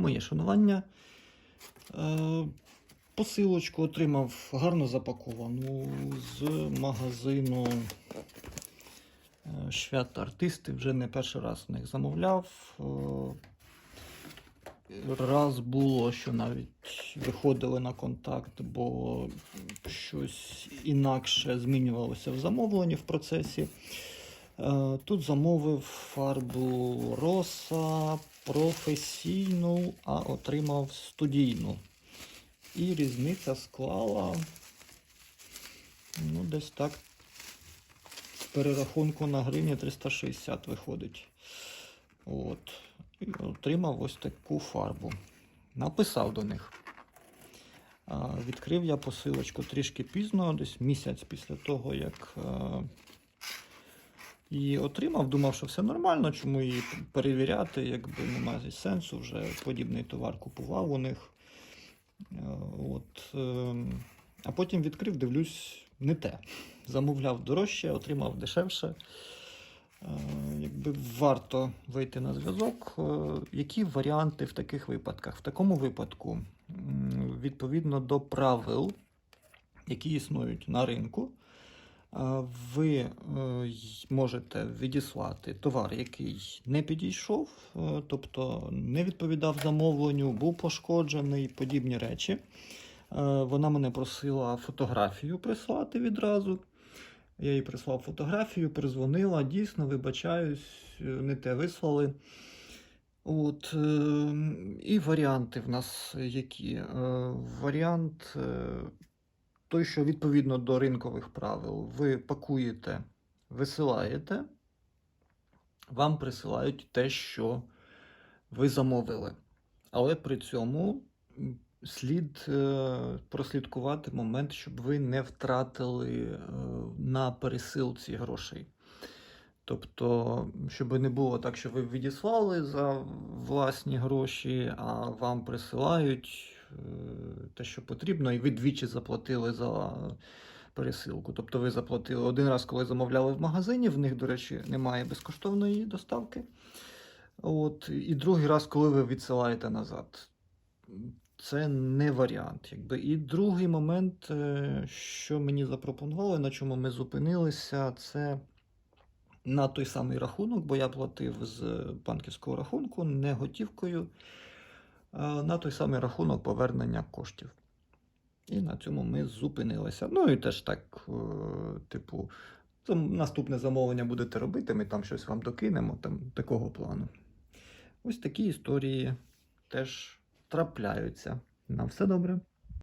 Моє шанування. Е, Посилочку отримав гарно запаковану з магазину е, Швят Артисти. Вже не перший раз в них замовляв. Е, Раз було, що навіть виходили на контакт, бо щось інакше змінювалося в замовленні в процесі. Е, Тут замовив фарбу роса професійну, а отримав студійну. І різниця склала ну, десь так з перерахунку на гривні 360 виходить. От. І отримав ось таку фарбу. Написав до них. Відкрив я посилочку трішки пізно, десь місяць після того, як її отримав. Думав, що все нормально, чому її перевіряти, якби немає сенсу, вже подібний товар купував у них. Е, От, е, а потім відкрив, дивлюсь, не те. Замовляв дорожче, отримав дешевше. Е, Якби варто вийти на зв'язок. Е, Які варіанти в таких випадках? В такому випадку, відповідно до правил, які існують на ринку, ви е, можете відіслати товар, який не підійшов, е, тобто не відповідав замовленню, був пошкоджений, подібні речі. Е, Вона мене просила фотографію прислати відразу. Я їй прислав фотографію, перезвонила, дійсно, вибачаюсь, не те вислали. От, і варіанти в нас які? Варіант той, що відповідно до ринкових правил, ви пакуєте, висилаєте, вам присилають те, що ви замовили. Але при цьому слід е, прослідкувати момент, щоб ви не втратили е, на пересилці грошей. Тобто, щоб не було так, що ви відіслали за власні гроші, а вам присилають е, те, що потрібно, і ви двічі заплатили за пересилку. Тобто ви заплатили один раз, коли замовляли в магазині, в них, до речі, немає безкоштовної доставки. От, і другий раз, коли ви відсилаєте назад. Це не варіант. Якби. І другий момент, е, що мені запропонували, на чому ми зупинилися, це на той самий рахунок, бо я платив з банківського рахунку, не готівкою, на той самий рахунок повернення коштів. І на цьому ми зупинилися. Ну і теж так, е, типу, наступне замовлення будете робити, ми там щось вам докинемо, там такого плану. Ось такі історії теж трапляються. На все добре.